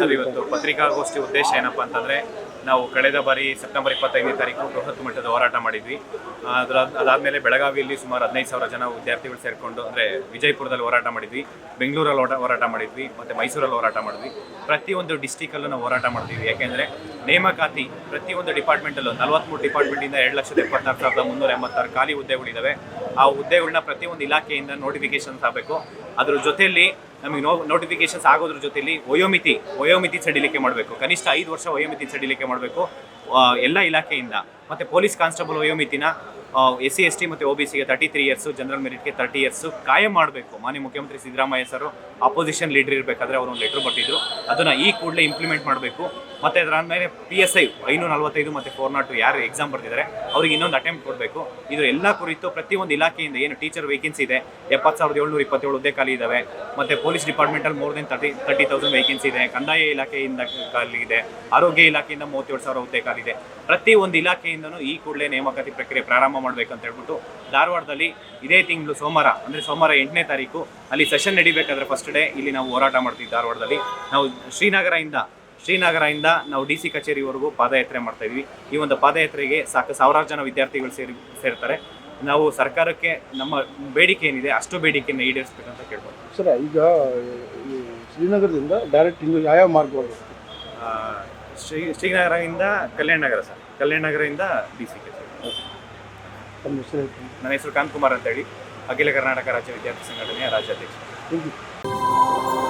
Sir, ಇವತ್ತು ಪತ್ರಿಕಾಗೋಷ್ಠಿ ಉದ್ದೇಶ ಏನಪ್ಪ ಅಂತಂದ್ರೆ, ನಾವು ಕಳೆದ ಬಾರಿ ಸೆಪ್ಟೆಂಬರ್ ಇಪ್ಪತ್ತೈದನೇ ತಾರೀಕು ಬೃಹತ್ ಮಟ್ಟದ ಹೋರಾಟ ಮಾಡಿದ್ವಿ. ಅದರ, ಅದಾದ್ಮೇಲೆ ಬೆಳಗಾವಿಯಲ್ಲಿ ಸುಮಾರು ಹದಿನೈದು ಸಾವಿರ ಜನ ವಿದ್ಯಾರ್ಥಿಗಳು ಸೇರಿಕೊಂಡು, ಅಂದರೆ ವಿಜಯಪುರದಲ್ಲಿ ಹೋರಾಟ ಮಾಡಿದ್ವಿ, ಬೆಂಗಳೂರಲ್ಲಿ ಹೋರಾಟ- ಹೋರಾಟ ಮಾಡಿದ್ವಿ, ಮತ್ತು ಮೈಸೂರಲ್ಲಿ ಹೋರಾಟ ಮಾಡಿದ್ವಿ. ಪ್ರತಿಯೊಂದು ಡಿಸ್ಟಿಕಲ್ಲೂ ನಾವು ಹೋರಾಟ ಮಾಡ್ತೀವಿ ಯಾಕೆಂದರೆ, ನೇಮಕಾತಿ ಪ್ರತಿಯೊಂದು ಡಿಪಾರ್ಟ್ಮೆಂಟಲ್ಲೂ ನಲವತ್ತ್ಮೂರು ಡಿಪಾರ್ಟ್ಮೆಂಟಿಂದ ಎರಡು ಲಕ್ಷದ ಎಪ್ಪತ್ತಾರು ಸಾವಿರದ ಮುನ್ನೂರ ಎಂಬತ್ತಾರು ಖಾಲಿ ಹುದ್ದೆಗಳಿದ್ದಾವೆ ಆ ಹುದ್ದೆಗಳನ್ನ ಪ್ರತಿಯೊಂದು ಇಲಾಖೆಯಿಂದ ನೋಟಿಫಿಕೇಶನ್ಸ್ ಆಗಬೇಕು ಅದರ ಜೊತೆಯಲ್ಲಿ ನಮಗೆ ನೋ ನೋಟಿಫಿಕೇಶನ್ಸ್ ಆಗೋದ್ರ ಜೊತೆಲಿ ವಯೋಮಿತಿ ವಯೋಮಿತಿ ಸಡಿಲಿಕೆ ಮಾಡಬೇಕು. ಕನಿಷ್ಠ ಐದು ವರ್ಷ ವಯೋಮಿತಿ ಸಡಿಲಿಕೆ ಮಾಡಬೇಕು ಎಲ್ಲ ಇಲಾಖೆಯಿಂದ. ಮತ್ತೆ ಪೊಲೀಸ್ ಕಾನ್ಸ್ಟೇಬಲ್ ವಯೋಮಿತಿನ ಎಸ್ ಸಿ, ಎಸ್ ಟಿ ಮತ್ತು ಒ ಬಿ ಸಿಗೆ ತರ್ಟಿ ತ್ರೀ ಇಯರ್ಸು ಜನರಲ್ ಮೆರಿಟ್ಗೆ ತರ್ಟಿ ಇಯರ್ಸು ಕಾಯಂ ಮಾಡಬೇಕು. ಮಾನ್ಯ ಮುಖ್ಯಮಂತ್ರಿ ಸಿದ್ದರಾಮಯ್ಯ ಸರ್ ಅಪೋಸಿಷನ್ ಲೀಡರ್ ಇರಬೇಕಾದ್ರೆ ಅವರು ಒಂದು ಲೆಟ್ರ್ ಕೊಟ್ಟಿದ್ರು. ಅದನ್ನು ಈ ಕೂಡಲೇ ಇಂಪ್ಲಿಮೆಂಟ್ ಮಾಡಬೇಕು. ಮತ್ತೆ ಅದರ ಮೇಲೆ ಪಿ ಎಸ್ ಐ ಐನೂರ ನಲವತ್ತೈದು ಮತ್ತು ಫೋರ್ ನಾಟ್ ಯಾರು ಎಕ್ಸಾಮ್ ಬರ್ತಿದ್ದಾರೆ ಅವ್ರಿಗೆ ಇನ್ನೊಂದು ಅಟೆಂಪ್ಟ್ ಕೊಡಬೇಕು. ಇದು ಎಲ್ಲ ಕುರಿತು ಪ್ರತಿಯೊಂದು ಇಲಾಖೆಯಿಂದ ಏನು ಟೀಚರ್ ವೇಕೆನ್ಸಿ ಇದೆ, ಎಪ್ಪತ್ತು ಸಾವಿರದ ಏಳ್ನೂರ ಇಪ್ಪತ್ತೇಳು ಹುದ್ದೆ ಖಾಲಿ ಇದಾವೆ. ಮತ್ತೆ police ಡಿಪಾರ್ಟ್ಮೆಂಟಲ್ಲಿ more than thirty thirty thousand vacancy ಇದೆ. ಕಂದಾಯ ಇಲಾಖೆಯಿಂದ ಖಾಲಿ ಇದೆ. ಆರೋಗ್ಯ ಇಲಾಖೆಯಿಂದ ಮೂವತ್ತೇಳು ಸಾವಿರ ಹುದ್ದೆ ಖಾಲಿ ಇದೆ. ಪ್ರತಿ ಒಂದು ಇಲಾಖೆಯಿಂದನೂ ಈ ಕೂಡಲೇ ನೇಮಕಾತಿ ಪ್ರಕ್ರಿಯೆ ಪ್ರಾರಂಭ ಮಾಡಬೇಕಂತ ಹೇಳ್ಬಿಟ್ಟು ಧಾರವಾಡದಲ್ಲಿ ಇದೇ ತಿಂಗಳು ಸೋಮವಾರ ಅಂದರೆ ಸೋಮವಾರ ಎಂಟನೇ ತಾರೀಕು ಅಲ್ಲಿ ಸೆಷನ್ ನಡಿಬೇಕಾದ್ರೆ ಫಸ್ಟ್ ಡೇ ಇಲ್ಲಿ ನಾವು ಹೋರಾಟ ಮಾಡ್ತೀವಿ ಧಾರವಾಡದಲ್ಲಿ. ನಾವು ಶ್ರೀನಗರದಿಂದ ಶ್ರೀನಗರದಿಂದ ನಾವು ಡಿ ಸಿ ಕಚೇರಿವರೆಗೂ ಪಾದಯಾತ್ರೆ ಮಾಡ್ತಾ ಇದ್ವಿ ಈ ಒಂದು ಪಾದಯಾತ್ರೆಗೆ ಸಾಕು ಸಾವಿರಾರು ಜನ ವಿದ್ಯಾರ್ಥಿಗಳು ಸೇರಿ ಸೇರ್ತಾರೆ. ನಾವು ಸರ್ಕಾರಕ್ಕೆ ನಮ್ಮ ಬೇಡಿಕೆ ಏನಿದೆ ಅಷ್ಟು ಬೇಡಿಕೆಯನ್ನು ಈಡೇರಿಸ್ಬೇಕಂತ ಕೇಳ್ಬೋದು. ಸರ್ ಈಗ ಈ ಶ್ರೀನಗರದಿಂದ ಡೈರೆಕ್ಟ್ ಇನ್ನು ಯಾವ ಮಾರ್ಗಗಳು? ಆ, ಶ್ರೀ ಶ್ರೀನಗರದಿಂದ ಕಲ್ಯಾಣ ನಗರ ಸರ್. ಕಲ್ಯಾಣ ನಗರದಿಂದ ಡಿ ಸಿ ಕಚೇರಿ ತಮ್ಮ ಹೆಸರು ನನ್ನ ಹೆಸರು ಕಾಂತ್ ಕುಮಾರ್ ಅಂತೇಳಿ. ಅಖಿಲ ಕರ್ನಾಟಕ ರಾಜ್ಯ ವಿದ್ಯಾರ್ಥಿ ಸಂಘಟನೆಯ ರಾಜ್ಯಾಧ್ಯಕ್ಷ. Thank you.